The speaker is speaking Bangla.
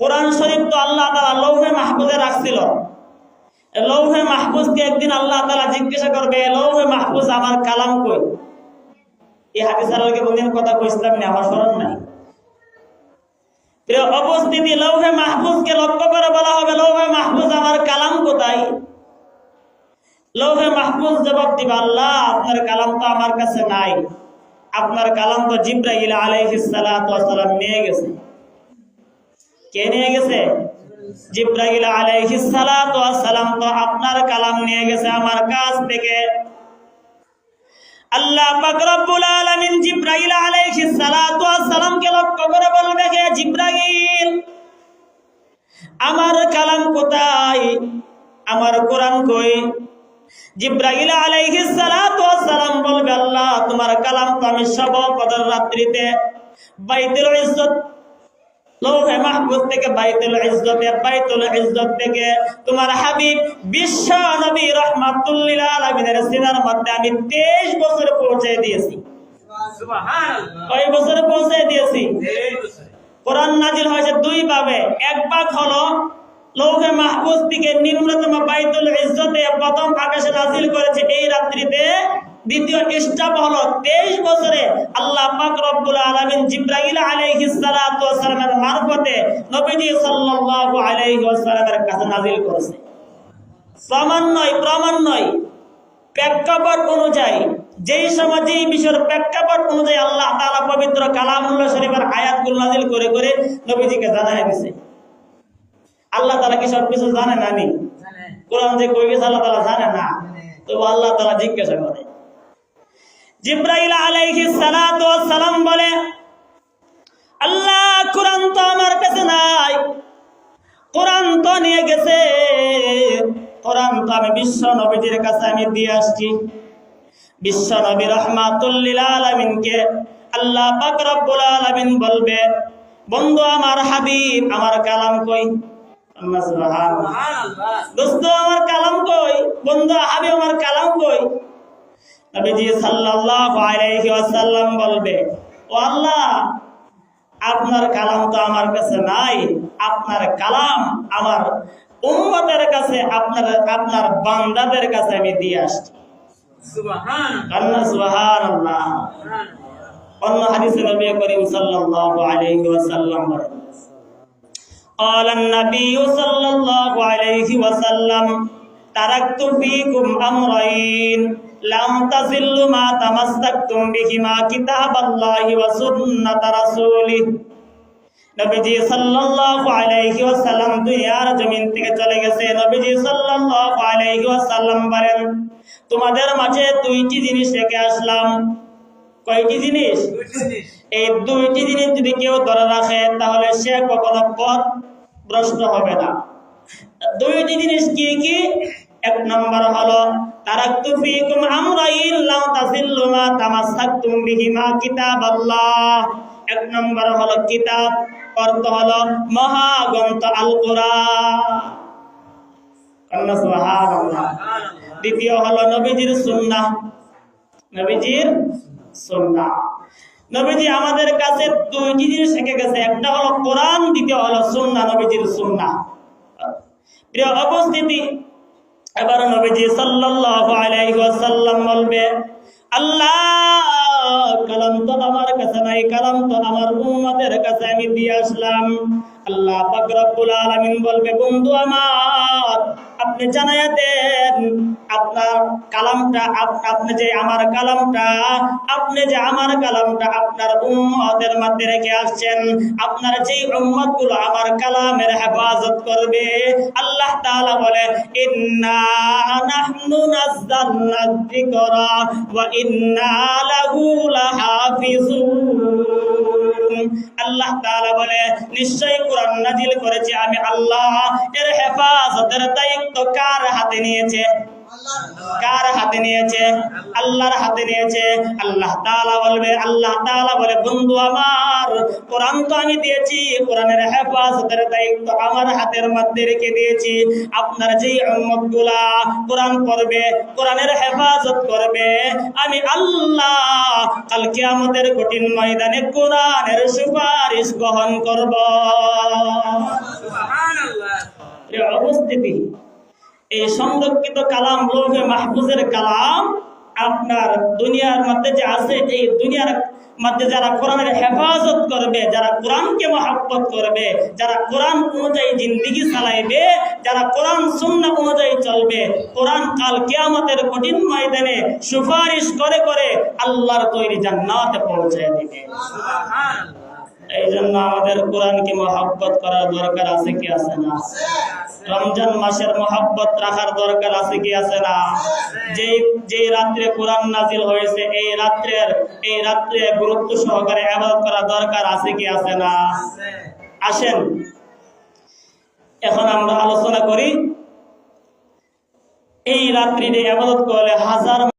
কোরআন শরীফ তো আল্লাহ তালা লৌহে মাহফুজে রাখছিল। লৌহে মাহফুজকে একদিন আল্লাহ তালা জিজ্ঞাসা করবে লৌহে মাহফুজ আমার কালাম কই? এই হাদিস আল্লাহকে কোনদিন কথা কইছিলাম না, আমার স্মরণ নাই। প্রিয় উপস্থিতি লৌহে মাহফুজকে লক্ষ্য করে বলা হবে, লৌহে মাহফুজ আমার কালাম কোথায়? লৌহে মাহফুজ জবাব দিবে, আল্লাহ, আপনার কালাম তো আমার কাছে নাই। আপনার কালাম তো জিব্রাইল আলাইহিস নিয়ে গেছে। কে নিয়ে গেছে? জিব্রাইল আলাইহিস সালাতু ওয়াস সালাম তো আপনার কালাম নিয়ে গেছে আমার কাছ থেকে। আল্লাহ পাক রব্বুল আলামিন জিব্রাইল আলাইহিস সালাতু ওয়াস সালামকে লক্ষ্য করে বলবে, হে জিব্রাইল, আমার কালাম কোথায়? আমার কোরআন কই? ওয়াস সালাম বলবে, আল্লাহ, তোমার কালাম তো আমি সব কদর রাত্রিতে বাইতুল ইজ্জত লৌহে মাহফুজ থেকে বাইতুল ইজ্জতে বাইতুল ইজ্জত থেকে তোমার হাবিব বিশ্ব নবী রহমাতুল্লিল আলামিনের সিনার মধ্যে আমি 23 বছর পৌঁছে দিয়েছি। কয় বছরে পৌঁছে দিয়েছি? কোরআন নাজিল হয়েছে দুই ভাবে এক ভাগ হলো লৌহে মাহফুজ থেকে নিম্নতম বাইতুল ইজ্জতে প্রথম আকাশে নাজিল করেছে এই রাত্রিতে দ্বিতীয় স্টাপ হলো 23 বছরে আল্লাহ পাক রব্বুল আলামিন জিব্রাইল আলাইহিস সালাতু মারফতে নবীজি সাল্লাল্লাহু আলাইহি ওয়াসাল্লামের কাছে নাজিল করেছে। প্রমাণ নয় প্রমাণ প্রেক্ষাপট অনুযায়ী যেই সময় যেই বিষয়ের প্রেক্ষাপট অনুযায়ী আল্লাহ তাআলা পবিত্র কালামুল্লাহ শরীফের আয়াতগুলো নাজিল করে করে নবীজিকে জানায় দিয়েছে আল্লাহ তাআলা কি সব কিছু জানে না নি কোরআন যে কই গেছে আল্লাহ তাআলা জানে না। তো আল্লাহ তাআলা জিজ্ঞাসা করে। জিব্রাইল আলাইহি সালাতু সালাম বলে আল্লাহ কোরআন তো আমার কাছে নাই। কোরআন তো নিয়ে গেছে। কোরআন তো আমি বিশ্ব নবীজির কাছে আমি দিয়ে আসছি। বিশ্ব নবী রহমাতুল্লিল আলামিনকে আল্লাহ পাক রব্বুল আলামিন বলবে বন্ধু আমার হাবিব আমার কালাম কই? দোস্ত আমার কালাম কই? বন্ধু হাবিব আমার কালাম কই? নবীজি সাল্লাল্লাহু আলাইহি ওয়াসাল্লাম বলবে ও আল্লাহ আপনার কালাম তো আমার কাছে নাই আপনার কালাম আমার উম্মতের কাছে আপনার আপনার বান্দাদের কাছে আমি দিয়ে আসছি আল্লাহ সুবহানাল্লাহ অন্য হাদিসে নবী করিম সাল্লাল্লাহু আলাইহি ওয়াসাল্লাম বলেন قال النبي صلى الله عليه وسلم تركت فيكم أمرين লাম তাজিল্লু মা তামাসসাকতুম বিহি মা কিতাবাল্লাহি ওয়া সুন্নাত রাসূলিহ। নবীজি সাল্লাল্লাহু আলাইহি ওয়াসাল্লাম দুনিয়ার জমিন থেকে চলে গেছে। নবীজি সাল্লাল্লাহু আলাইহি ওয়াসাল্লাম বলেন তোমাদের মাঝে দুইটি জিনিস রেখে আসলাম। কয়টি জিনিস। এই দুইটি জিনিস যদি কেউ ধরে রাখে তাহলে সে কখনো পথ ভ্রষ্ট হবে না। দুইটি জিনিস কি কি? এক নম্বর হলো তারাকতু ফীকুম আমরাইন লাম তাজিল্লু মা তামাসসাকতুম বিহিমা কিতাবাল্লাহ। এক নম্বর হলো কিতাব, অর্থ হলো মহাগ্রন্থ আল কোরআন সুবহানাল্লাহ। দ্বিতীয় হলো নবীজির সুন্নাহ। নবীজির সুন্নাহ। নবীজি আমাদের কাছে দুইটি জিনিস শিখে গেছে। একটা হলো কোরআন, দ্বিতীয় হলো সুন্নাহ, নবীজির সুন্নাহ। প্রিয় উপস্থিতি এবার নবীজি সাল্লাল্লাহু আলাইহি ওয়াসাল্লাম বলবে রব্বুল আলামিন বলবে, বন্ধু আমার, আপনি জানায়া দেন, আপনার কালামটা আপনি যে আমার কালামটা, আপনি যে আমার কালামটা আপনার উম্মতের মধ্যে রেখে আসছেন, আপনার যে উম্মত আমার কালামের হেফাজত করবে, আল্লাহ তাআলা বলে, ইন্না নাহনু নাযালনা যিকরা ওয়া ইন্না লাহু লাহাফিজুন। আল্লাহ তাআলা বলে কোরআন নাজিল করেছি আমি আল্লাহ এর হেফাজতের দায়িত্ব কার হাতে নিয়েছে? কার হাতে নিয়েছে? আল্লাহর হাতে নিয়েছে। আল্লাহ তাআলা বলবে আল্লাহ তাআলা বলে বন্ধু আমার কোরআন তো আমি দিয়েছি কোরআনের হেফাজতের দায়িত্ব আমার হাতের মধ্যে রেখে দিয়েছি। আপনার যেই কোরআন পড়বে কোরআনের হেফাজত করবে আমি আল্লাহ কাল কিয়ামতের কঠিন ময়দানে কোরআনের সুপারিশ গ্রহণ করব। উপস্থিতি এই সংরক্ষিত কালাম লোহে মাহফুজের কালাম আপনার দুনিয়ার মধ্যে যে আছে এই দুনিয়ার মধ্যে যারা কোরআনের হেফাজত করবে যারা কোরআনকে মহাব্বত করবে যারা কোরআন অনুযায়ী জিন্দিগি চালাইবে যারা কোরআন সুন্না অনুযায়ী চলবে কোরআন কাল কিয়ামতের কঠিন ময়দানে সুপারিশ করে করে আল্লাহর তৈরি জান্নাতে পৌঁছায় দিবে। এই জন্য আমাদের কোরআনকে মহাব্বত করার দরকার আছে কি আছে না? রমজান মাসের মহাব্বত রাখার দরকার আছে কি আছে না? যে যে রাত্রে কোরআন নাজিল হয়েছে, এই রাত্রের, এই রাত্রে গুরুত্ব সহকারে আবাদ করা দরকার আছে কি আছে না? আসেন, এখন আমরা আলোচনা করি, এই রাত্রিতে আবাদত করলে হাজার